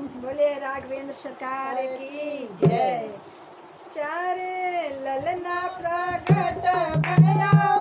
બોલે રાઘવેન્દ્ર સરકાર કી જય. ચારે લલના પ્રગટ ભયા